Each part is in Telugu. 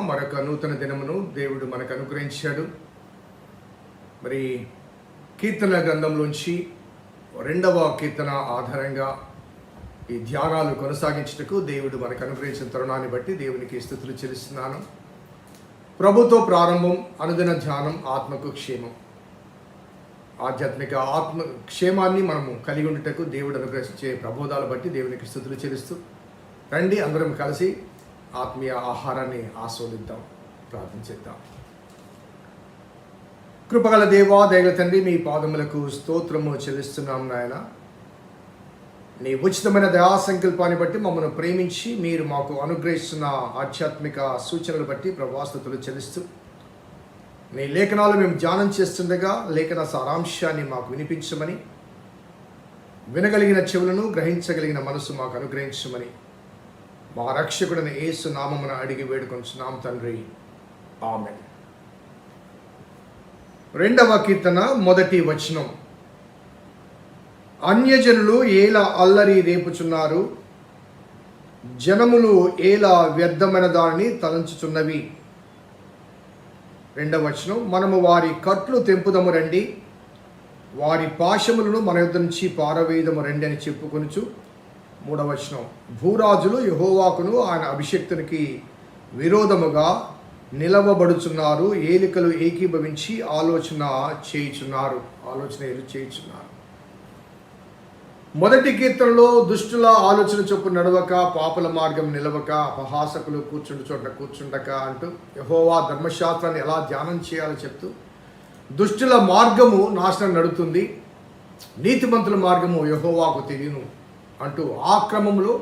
మరొక నూతన దినమును దేవుడు మనకు అనుగ్రహించాడు. మరి కీర్తన గ్రంథంలోంచి రెండవ కీర్తన ఆధారంగా ఈ ధ్యానాలు కొనసాగించుటకు దేవుడు మనకు అనుగ్రహించిన తరుణాన్ని బట్టి దేవునికి స్థుతులు చెల్లిస్తున్నాను. ప్రభుతో ప్రారంభం అనుదిన ధ్యానం ఆత్మకు క్షేమం. ఆధ్యాత్మిక ఆత్మ క్షేమాన్ని మనము కలిగి ఉండటకు దేవుడు అనుగ్రహించే ప్రబోధాలు బట్టి దేవునికి స్థుతులు చెల్లిస్తూ రండి అందరం కలిసి ఆత్మీయ ఆహారాన్ని ఆస్వాదిద్దాం ప్రార్థించేద్దాం కృపగల దేవా దయగల తండ్రి మీ పాదములకు స్తోత్రము చెల్లిస్తున్నాం నాయన. నీ ఉచితమైన దయా సంకల్పాన్ని బట్టి మమ్మల్ని ప్రేమించి మీరు మాకు అనుగ్రహిస్తున్న ఆధ్యాత్మిక సూచనలు బట్టి ప్రభాస్తుతులు చెల్లిస్తూ నీ లేఖనాలు మేము ధ్యానం చేస్తుండగా లేఖన సారాంశాన్ని మాకు వినిపించమని వినగలిగిన చెవులను గ్రహించగలిగిన మనసు మాకు అనుగ్రహించమని మా రక్షకుడిని ఏసు నామమున అడిగి వేడుకొంచున్నాం తండ్రి. ఆమె రెండవ కీర్తన మొదటి వచనం. అన్యజనులు ఏలా అల్లరి రేపుచున్నారు? జనములు ఏలా వ్యర్థమైన దానిని తలంచుచున్నవి? రెండవ వచనం. మనము వారి కట్లు తెంపుదము రండి. వారి పాశములను మన యుద్ధ నుంచి పారవేయదము రండి అని చెప్పుకొనుచు మూడవ వచనం భూరాజులు యహోవాకును ఆయన అభిషక్తునికి విరోధముగా నిలవబడుచున్నారు ఏలికలు ఏకీభవించి ఆలోచన చేయుచున్నారు. ఆలోచన ఏలు చేయుచున్నారు. మొదటి కీర్తనలో దుష్టుల ఆలోచన చొప్పున నడవక పాపుల మార్గం నిలవక అపహాసకులు కూర్చుండు చోట కూర్చుండక అంటూ యహోవా ధర్మశాస్త్రాన్ని ఎలా ధ్యానం చేయాలో చెప్తూ దుష్టుల మార్గము నాశనం నడుతుంది నీతిమంతుల మార్గము యహోవాకు తెలియను. అంటూ ఆ క్రమంలో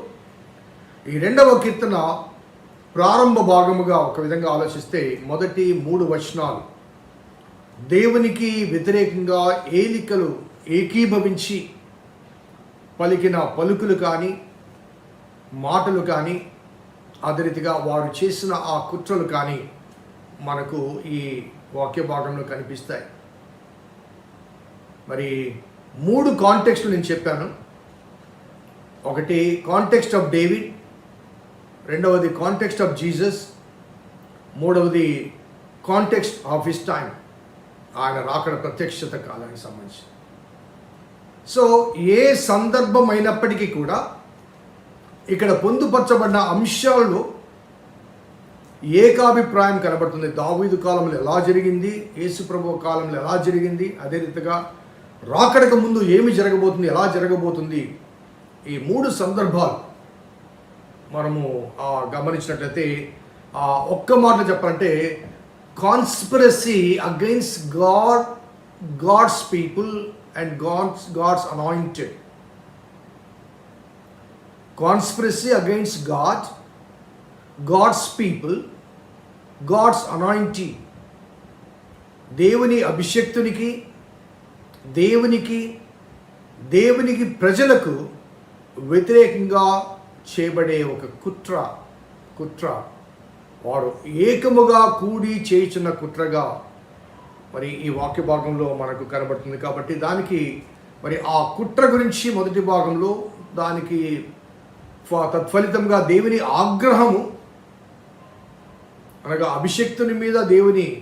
ఈ రెండవ కీర్తన ప్రారంభ భాగముగా ఒక విధంగా ఆలోచిస్తే మొదటి మూడు వచనాలు దేవునికి వ్యతిరేకంగా ఏలికలు ఏకీభవించి పలికిన పలుకులు కానీ మాటలు కానీ అదే రీతిగా వారు చేసిన ఆ కుట్రలు కానీ మనకు ఈ వాక్య భాగంలో కనిపిస్తాయి. మరి మూడు కాంటెక్స్ట్లు నేను చెప్పాను. ఒకటి కాంటెక్స్ట్ ఆఫ్ డేవిడ్ రెండవది కాంటెక్స్ట్ ఆఫ్ జీసస్ మూడవది కాంటెక్స్ట్ ఆఫ్ హిస్ టైం ఆయన రాకడ ప్రత్యక్షత కాలానికి సంబంధించి. సో ఏ సందర్భం అయినప్పటికీ కూడా ఇక్కడ పొందుపరచబడిన అంశాల్లో ఏకాభిప్రాయం కనబడుతుంది. దావీదు కాలంలో ఎలా జరిగింది? యేసుప్రభు కాలంలో ఎలా జరిగింది? అదే రీతిగా రాకడకు ముందు ఏమి జరగబోతుంది? ఎలా జరగబోతుంది? ఈ మూడు సందర్భాలు మనము గమనించినట్లయితే ఒక్క మాట చెప్పాలంటే conspiracy against God God's people and God's God's anointed conspiracy against God God's people God's anointed దేవుని అభిషక్తునికి దేవునికి దేవునికి ప్రజలకు వ్యతిరేకంగా చేయబడే ఒక కుట్ర కుట్ర. వారు ఏకముగా కూడి చేయుచున్న కుట్రగా మరి ఈ వాక్య భాగంలో మనకు కనబడుతుంది. కాబట్టి దానికి మరి ఆ కుట్ర గురించి మొదటి భాగంలో దానికి ఫ- తత్ఫలితంగా దేవుని ఆగ్రహము అనగా అభిషక్తుని మీద దేవుని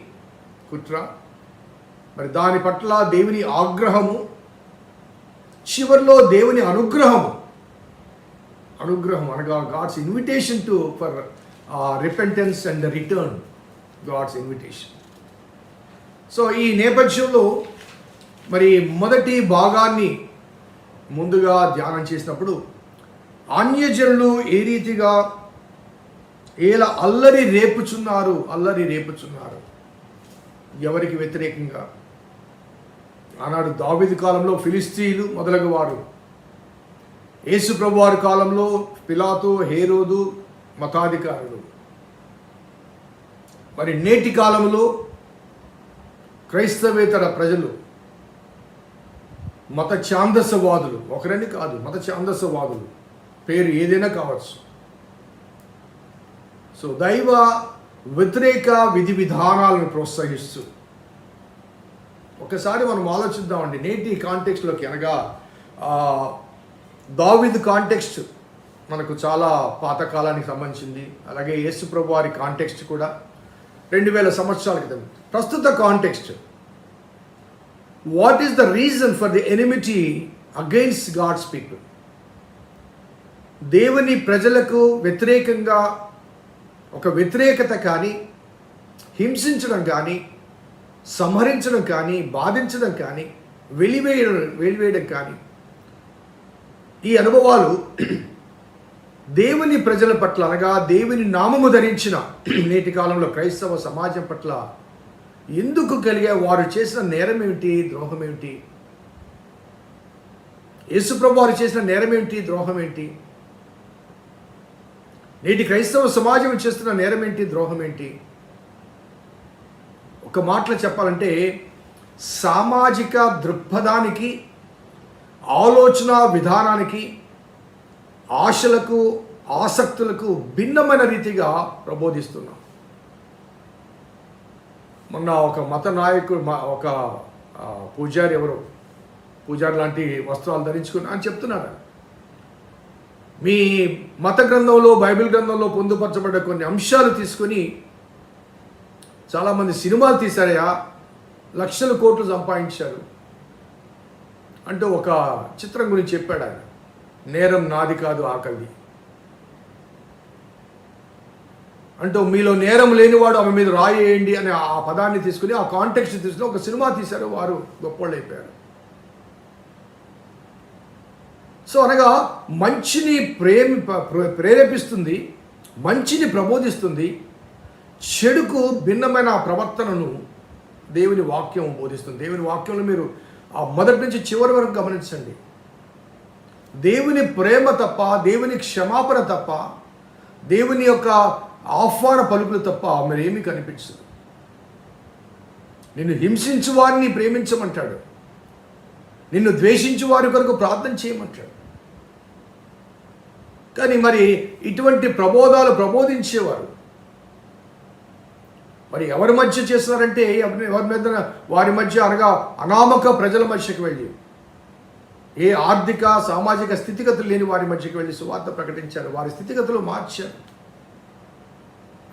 కుట్ర. మరి దాని పట్ల దేవుని ఆగ్రహము చివరిలో దేవుని అనుగ్రహము. అనుగ్రహం అనగా God's invitation to for repentance and return God's invitation so ఈ నేపథ్యంలో మరి మొదటి భాగాన్ని ముందుగా ధ్యానం చేసినప్పుడు అన్యజనులు ఏ రీతిగా ఎలా అల్లరి రేపుచున్నారు అల్లరి రేపుచున్నారు? ఎవరికి వ్యతిరేకంగా? ఆనాడు దావిది కాలంలో ఫిలిస్తీన్లు మొదలగు వారు యేసు ప్రభువారి కాలంలో పిలాతు హేరోదు మతాధికారులు. మరి నేటి కాలంలో క్రైస్తవేతర ప్రజలు మత ఛాందసవాదులు ఒకరని కాదు మత ఛాందసవాదులు పేరు ఏదైనా కావచ్చు. సో దైవ వ్యతిరేక విధి విధానాలను ప్రోత్సహిస్తూ ఒకసారి మనం ఆలోచిద్దామండి. నేటి కాంటెక్స్ట్లోకి అనగా దావిద్ కాంటెక్స్ట్ మనకు చాలా పాతకాలానికి సంబంధించింది. అలాగే యేసు ప్రభు వారి కాంటెక్స్ట్ కూడా రెండు వేల సంవత్సరాల క్రితం. ప్రస్తుత context what is the reason for the enmity against God's people దేవుని ప్రజలకు వ్యతిరేకంగా ఒక వ్యతిరేకత కానీ హింసించడం కానీ సంహరించడం కానీ బాధించడం కానీ వెలివేయడం వెలివేయడం కానీ ఈ అనుభవాలు దేవుని ప్రజల పట్ల అనగా దేవుని నామము ధరించిన నేటి కాలంలో క్రైస్తవ సమాజం పట్ల ఎందుకు కలిగే వారు చేసిన నేరం ఏమిటి? ద్రోహం ఏమిటి? యేసుప్రభు వారు చేసిన నేరం ఏమిటి? ద్రోహం ఏంటి నేటి క్రైస్తవ సమాజం చేస్తున్న నేరం ఏంటి? ద్రోహం ఏంటి? ఒక మాటలో చెప్పాలంటే సామాజిక దృక్పథానికి ఆలోచన విధానానికి ఆశలకు ఆసక్తులకు భిన్నమైన రీతిగా ప్రబోధిస్తున్నాం. మొన్న ఒక మత నాయకుడు మా- ఒక పూజారి ఎవరు పూజారి లాంటి వస్త్రాలు ధరించుకుని అని చెప్తున్నారు మీ మత గ్రంథంలో బైబిల్ గ్రంథంలో పొందుపరచబడ్డ కొన్ని అంశాలు తీసుకొని చాలామంది సినిమాలు తీశారయా లక్షల కోట్లు సంపాదించారు. అంటూ ఒక చిత్రం గురించి చెప్పాడు ఆయన. నేరం నాది కాదు ఆకలి అంటూ మీలో నేరం లేనివాడు ఆమె మీద రాయేయండి అనే ఆ పదాన్ని తీసుకుని ఆ కాంటెక్స్ట్ తీసుకుని ఒక సినిమా తీశారు వారు గొప్పోళ్ళు అయిపోయారు. సో అనగా మంచిని ప్రేమి ప్ర- ప్రేరేపిస్తుంది మంచిని ప్రబోధిస్తుంది చెడుకు భిన్నమైన ప్రవర్తనను దేవుని వాక్యం బోధిస్తుంది. దేవుని వాక్యంలో మీరు ఆ మొదటి నుంచి చివరి వరకు గమనించండి. దేవుని ప్రేమ తప్ప దేవుని క్షమాపణ తప్ప దేవుని యొక్క ఆహ్వాన పలుకులు తప్ప మరేమీ కనిపించదు. నిన్ను హింసించు వారిని ప్రేమించమంటాడు. నిన్ను ద్వేషించు వారి కొరకు ప్రార్థన చేయమంటాడు. కానీ మరి ఇటువంటి ప్రబోధాలు ప్రబోధించేవారు మరి ఎవరి మధ్య చేస్తున్నారంటే ఎవరి మీద వారి మధ్య అనగా అనామక ప్రజల మధ్యకి వెళ్ళి ఏ ఆర్థిక సామాజిక స్థితిగతులు లేని వారి మధ్యకి వెళ్ళి సువార్త ప్రకటించారు. వారి స్థితిగతులు మార్చారు.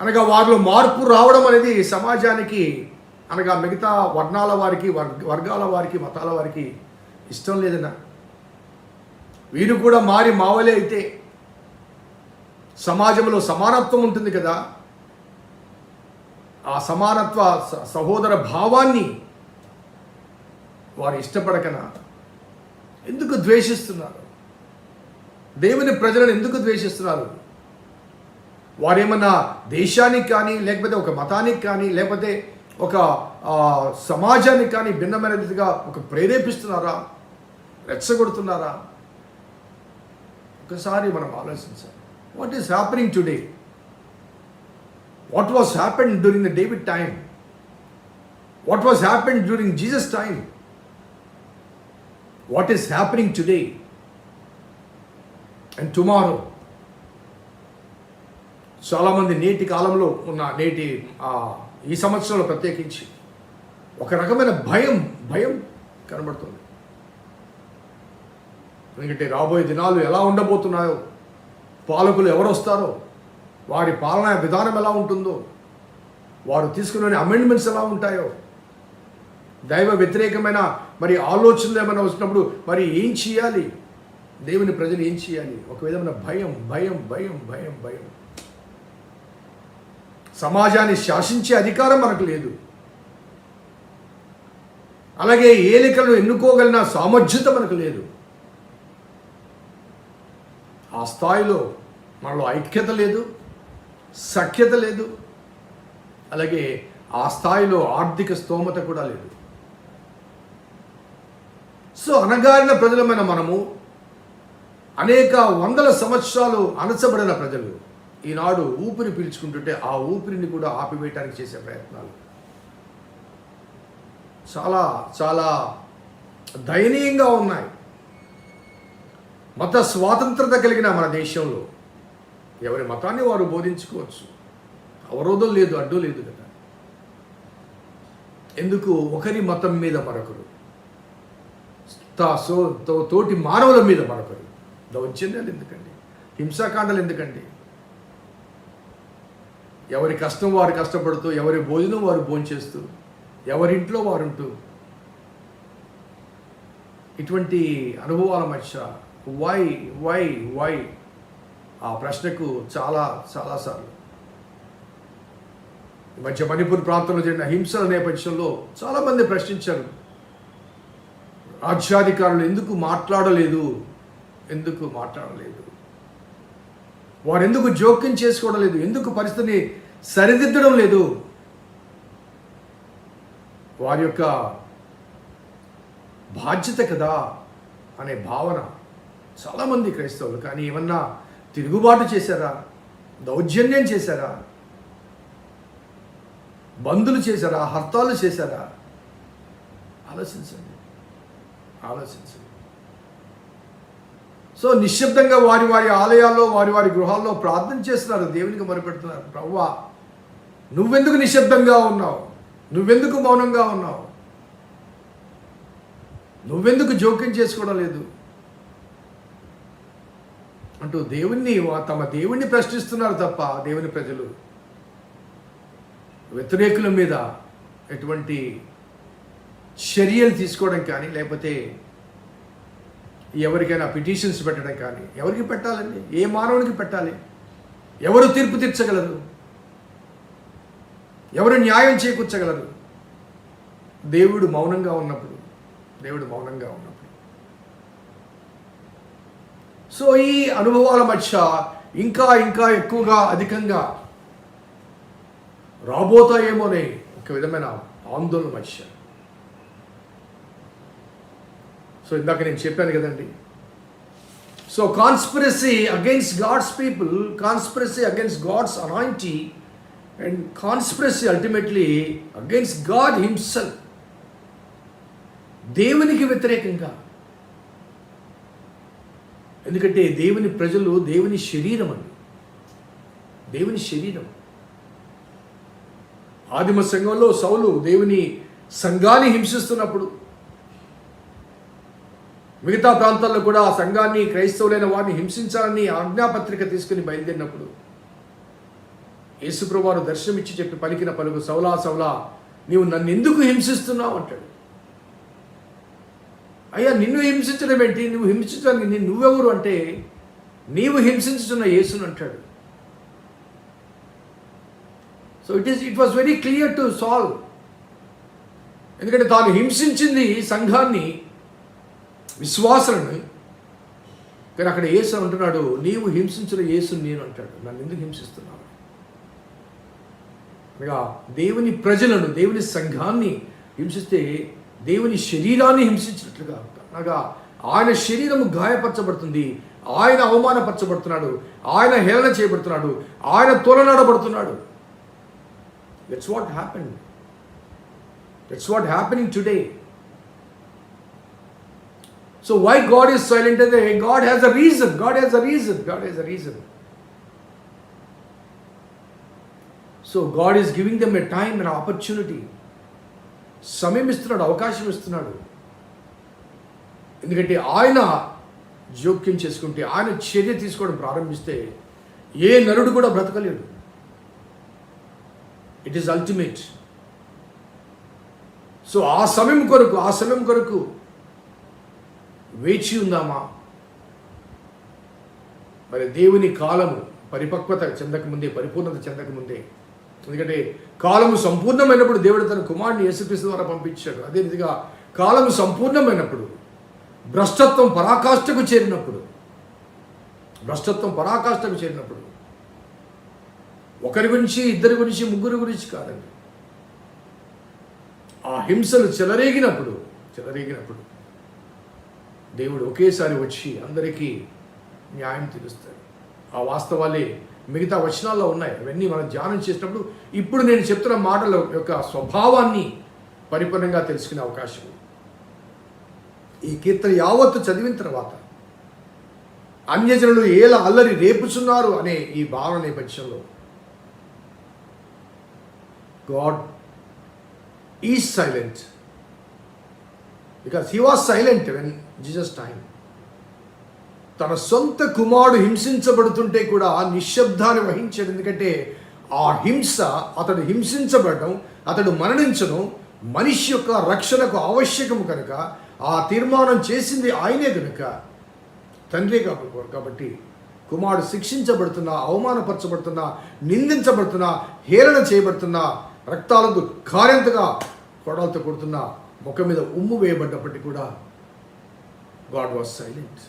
అనగా వారిలో మార్పు రావడం అనేది సమాజానికి అనగా మిగతా వర్ణాల వారికి వర్గాల వారికి మతాల వారికి ఇష్టం లేదన్నా. వీరు కూడా మారి మావలే అయితే సమాజంలో సమానత్వం ఉంటుంది కదా. ఆ సమానత్వ స- సహోదర భావాన్ని వారు ఇష్టపడకనా? ఎందుకు ద్వేషిస్తున్నారు? దేవుని ప్రజలను ఎందుకు ద్వేషిస్తున్నారు? వారేమన్నా దేశానికి కానీ లేకపోతే ఒక మతానికి కానీ లేకపోతే ఒక సమాజానికి కానీ భిన్నమైన రీతిగా ఒక ప్రేరేపిస్తున్నారా? రెచ్చగొడుతున్నారా? ఒకసారి మనం ఆలోచించాలి. What is happening today what was happen during the David time what was happen during Jesus time what is happening today and tomorrow చాలామంది నేటి కాలంలో ఉన్న నేటి ఈ సంవత్సరంలో ప్రత్యేకించి ఒక రకమైన భయం భయం కనబడుతుంది. ఎందుకంటే రాబోయే దినాలు ఎలా ఉండబోతున్నాయో పాలకులు ఎవరు వస్తారో వారి పాలనా విధానం ఎలా ఉంటుందో వారు తీసుకునే అమెండ్మెంట్స్ ఎలా ఉంటాయో దైవ వ్యతిరేకమైన మరి ఆలోచనలు ఏమైనా వచ్చినప్పుడు మరి ఏం చేయాలి? దేవుని ప్రజలు ఏం చేయాలి? ఒక విధమైన భయం భయం భయం భయం భయం. సమాజాన్ని శాసించే అధికారం మనకు లేదు. అలాగే ఏలికలను ఎన్నుకోగలిగిన సామర్థ్యత మనకు లేదు. ఆ స్థాయిలో మనలో ఐక్యత లేదు. సఖ్యత లేదు. అలాగే ఆ స్థాయిలో ఆర్థిక స్తోమత కూడా లేదు. సో అనగారిన ప్రజలమైన మనము అనేక వందల సంవత్సరాలు అణచబడిన ప్రజలు ఈనాడు ఊపిరి పీల్చుకుంటుంటే ఆ ఊపిరిని కూడా ఆపివేయటానికి చేసే ప్రయత్నాలు. చాలా చాలా దయనీయంగా ఉన్నాయి. మత స్వాతంత్రత కలిగిన మన దేశంలో ఎవరి మతాన్ని వారు బోధించుకోవచ్చు. అవరోధం లేదు అడ్డు లేదు కదా. ఎందుకు? ఒకరి మతం మీద మరొకరు. తా- సో తో- తోటి మానవుల మీద మరొకరు. దౌర్జన్యాలు ఎందుకండి? హింసాకాండాలు ఎందుకండి? ఎవరి కష్టం వారు కష్టపడుతూ ఎవరి భోజనం వారు భోంచేస్తూ ఎవరింట్లో వారుంటూ. ఇటువంటి అనుభవాల మధ్య వై వై వై ఆ ప్రశ్నకు చాలా చాలాసార్లు ఈ మధ్య మణిపూర్ ప్రాంతంలో జరిగిన హింసల నేపథ్యంలో చాలామంది ప్రశ్నించారు. రాజ్యాధికారులు ఎందుకు మాట్లాడలేదు? ఎందుకు మాట్లాడలేదు? వారు ఎందుకు జోక్యం చేసుకోవడం లేదు? ఎందుకు పరిస్థితిని సరిదిద్దడం లేదు? వారి యొక్క బాధ్యత కదా అనే భావన చాలామంది క్రైస్తవులు. కానీ ఏమన్నా తిరుగుబాటు చేశారా? దౌర్జన్యం చేశారా? బంధులు చేశారా? హర్తాలు చేశారా? ఆలోచించండి. ఆలోచించండి. సో నిశ్శబ్దంగా వారి వారి ఆలయాల్లో వారి వారి గృహాల్లో ప్రార్థన చేస్తున్నారు. దేవునికి మొరపెడుతున్నారు. ప్రవ్వా నువ్వెందుకు నిశ్శబ్దంగా ఉన్నావు? నువ్వెందుకు మౌనంగా ఉన్నావు? నువ్వెందుకు జోక్యం చేసుకోవడం లేదు? అంటూ దేవుణ్ణి తమ దేవుణ్ణి ప్రశ్నిస్తున్నారు తప్ప దేవుని ప్రజలు. వ్యతిరేకుల మీద ఎటువంటి చర్యలు తీసుకోవడం కానీ లేకపోతే ఎవరికైనా పిటిషన్స్ పెట్టడం కానీ ఎవరికి పెట్టాలండి? ఏ మానవునికి పెట్టాలి? ఎవరు తీర్పు తీర్చగలరు? ఎవరు న్యాయం చేకూర్చగలరు? దేవుడు మౌనంగా ఉన్నప్పుడు దేవుడు మౌనంగా ఉన్నప్పుడు. సో ఈ అనుభవాల మధ్య ఇంకా ఇంకా ఎక్కువగా అధికంగా రాబోతాయేమోనే ఒక విధమైన ఆందోళన మధ్య. సో ఇందాక నేను చెప్పాను కదండి. So conspiracy against God's people conspiracy against God's anointed and conspiracy ultimately against God himself దేవునికి వ్యతిరేకంగా ఎందుకంటే దేవుని ప్రజలు దేవుని శరీరం అండి. దేవుని శరీరం. ఆదిమ సంఘంలో సౌలు దేవుని సంఘాన్ని హింసిస్తున్నప్పుడు మిగతా ప్రాంతాల్లో కూడా ఆ సంఘాన్ని క్రైస్తవులైన వారిని హింసించాలని ఆజ్ఞాపత్రిక తీసుకుని బయలుదేరినప్పుడు యేసుప్రభువారు దర్శనమిచ్చి చెప్పి పలికిన పలుకు సౌలా సౌలా నీవు నన్ను ఎందుకు హింసిస్తున్నావు? అంటాడు. అయ్యా నిన్ను హింసించడం ఏంటి? నువ్వు హింసించడానికి నిన్ను నువ్వెవరు అంటే నీవు హింసించుతున్న యేసును అంటాడు. So it is it was very clear to solve ఎందుకంటే తాను హింసించింది సంఘాన్ని విశ్వాసులను. కానీ అక్కడ యేసు అంటున్నాడు నీవు హింసించిన యేసుని నేను అంటాడు. నన్ను ఎందుకు హింసిస్తున్నావు? అనగా దేవుని ప్రజలను దేవుని సంఘాన్ని హింసిస్తే దేవుని శరీరాన్ని హింసించినట్లుగా. అనగా ఆయన శరీరము గాయపరచబడుతుంది. ఆయన అవమానపరచబడుతున్నాడు. ఆయన హేళన చేయబడుతున్నాడు. ఆయన తోలనాడబడుతున్నాడు. That's what happen that's what happening today so why God is silent And God has a reason God has a reason God has a reason so God is giving them a time and opportunity సమయం ఇస్తున్నాడు అవకాశం ఇస్తున్నాడు. ఎందుకంటే ఆయన జోక్యం చేసుకుంటే ఆయన చర్య తీసుకోవడం ప్రారంభిస్తే ఏ నరుడు కూడా బ్రతకలేడు. ఇట్ ఈస్ అల్టిమేట్ సో ఆ సమయం కొరకు ఆ సమయం కొరకు వేచి ఉందామా? మరి దేవుని కాలము పరిపక్వత చెందకముందే పరిపూర్ణత చెందకముందే ఎందుకంటే కాలము సంపూర్ణమైనప్పుడు దేవుడు తన కుమారుని యేసుక్రీస్తు ద్వారా పంపించాడు. అదే విధంగా కాలము సంపూర్ణమైనప్పుడు భ్రష్టత్వం పరాకాష్ఠకు చేరినప్పుడు భ్రష్టత్వం పరాకాష్ఠకు చేరినప్పుడు ఒకరి గురించి ఇద్దరి గురించి ముగ్గురు గురించి కాదండి. ఆ హింసలు చెలరేగినప్పుడు చెలరేగినప్పుడు దేవుడు ఒకేసారి వచ్చి అందరికీ న్యాయం తీరుస్తాడు ఆ వాస్తవాలే మిగతా వచనాల్లో ఉన్నాయి. అవన్నీ మనం ధ్యానం చేసినప్పుడు ఇప్పుడు నేను చెప్తున్న మాటల యొక్క స్వభావాన్ని పరిపూర్ణంగా తెలుసుకునే అవకాశం ఈ కీర్తన యావత్తు చదివిన తర్వాత అన్యజనులు ఎలా అల్లరి రేపుచున్నారు అనే ఈ భావన నేపథ్యంలో God is silent. Because he was silent when Jesus time తన సొంత కుమారుడు హింసించబడుతుంటే కూడా నిశ్శబ్దాన్ని వహించాడు. ఎందుకంటే ఆ హింస అతడు హింసించబడటం అతడు మరణించడం మనిషి యొక్క రక్షణకు ఆవశ్యకము కనుక ఆ తీర్మానం చేసింది ఆయనే కనుక. తండ్రి కాబట్టి కుమారుడు శిక్షించబడుతున్నా అవమానపరచబడుతున్నా నిందించబడుతున్నా హేళన చేయబడుతున్నా రక్తాలకు కారెంతగా కొడాలతో కొడుతున్నా ముఖం మీద ఉమ్ము వేయబడ్డప్పటికీ కూడా గాడ్ వాజ్ సైలెంట్.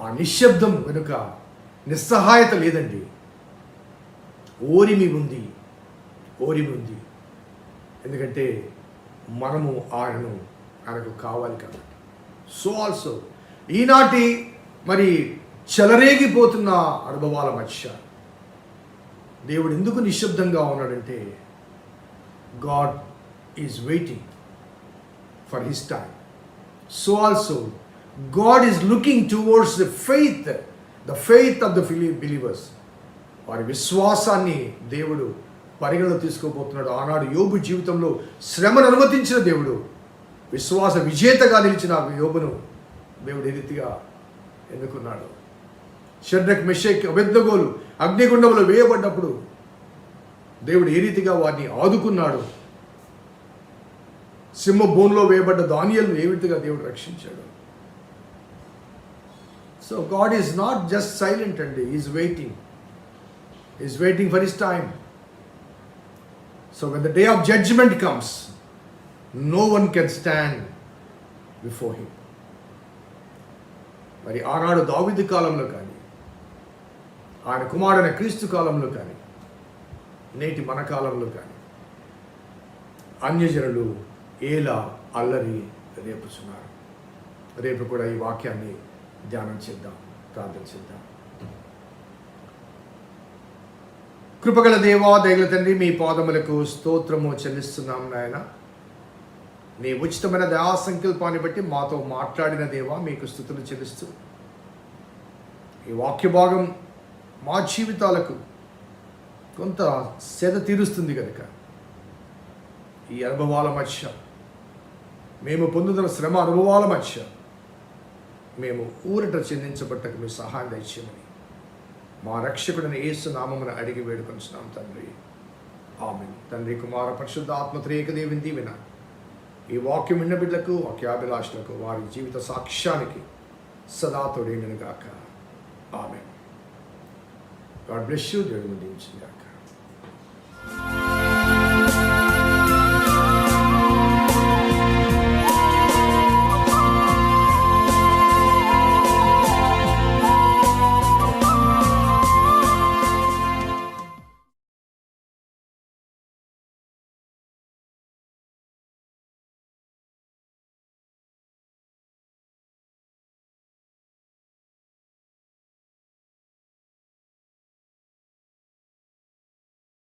ఆ నిశ్శబ్దం వెనుక నిస్సహాయత లేదండి. ఓరిమి ఉంది. ఓరిమి ఉంది. ఎందుకంటే మనము ఆయనను ఆయనకు కావాలి కాబట్టి. సో ఆల్సో ఈనాటి మరి చెలరేగిపోతున్న అనుభవాల మధ్య దేవుడు ఎందుకు నిశ్శబ్దంగా ఉన్నాడంటే God is waiting for his time so also God is looking towards the faith the faith of the believers వారి విశ్వాసాన్ని దేవుడు పరిగణలో తీసుకోబోతున్నాడు. ఆనాడు యోబు జీవితంలో శ్రమను అనుమతించిన దేవుడు విశ్వాస విజేతగా నిలిచిన యోగును యోబును దేవుడు ఏ రీతిగా ఎన్నుకున్నాడు? షడ్రక్ మెషేక్ అబెద్దగోలు అగ్నిగుండంలో వేయబడ్డప్పుడు దేవుడు ఏ రీతిగా వారిని ఆదుకున్నాడు? సింహ బోన్లో వేయబడ్డ దానియలను ఏ రీతిగా దేవుడు రక్షించాడు? So God is not just silent అండి is waiting is waiting for his time so when the day of judgement comes no one can stand before him మరి ఆనాడు దావిది కాలంలో కానీ ఆయన కుమారుడైన క్రీస్తు కాలంలో కానీ నేటి మన కాలంలో కానీ అన్యజనులు ఏలా అల్లరి రేపుచున్నారు. రేపు కూడా ఈ వాక్యాన్ని ధ్యానం చేద్దాం ప్రార్థన చేద్దాం. కృపగల దేవా దయగల తండ్రి మీ పాదములకు స్తోత్రము చెల్లిస్తున్నాం నాయన. నీ ఉచితమైన దయా సంకల్పాన్ని బట్టి మాతో మాట్లాడిన దేవా మీకు స్థుతులు చెల్లిస్తూ. ఈ వాక్య భాగం మా జీవితాలకు కొంత సెద తీరుస్తుంది కనుక ఈ అనుభవాల మధ్య మేము పొందుతున్న శ్రమ అనుభవాల మధ్య మేము ఊరట చెందించబట్టకు మీ సహాయం దయచేయమని. మా రక్షకుడిని ఏసు నామమున అడిగి వేడుకొంచున్నాం తండ్రి. ఆమె తండ్రి కుమార పరిశుద్ధ ఆత్మత్రేక దేవిని దీవెన. ఈ వాక్యం విన్న బిడ్డలకు వాక్యాభిలాషులకు వారి జీవిత సాక్ష్యానికి సదా తోడేనుగాక ఆమె గాడ్ బ్లెస్ యూ. దేవుడు గాక.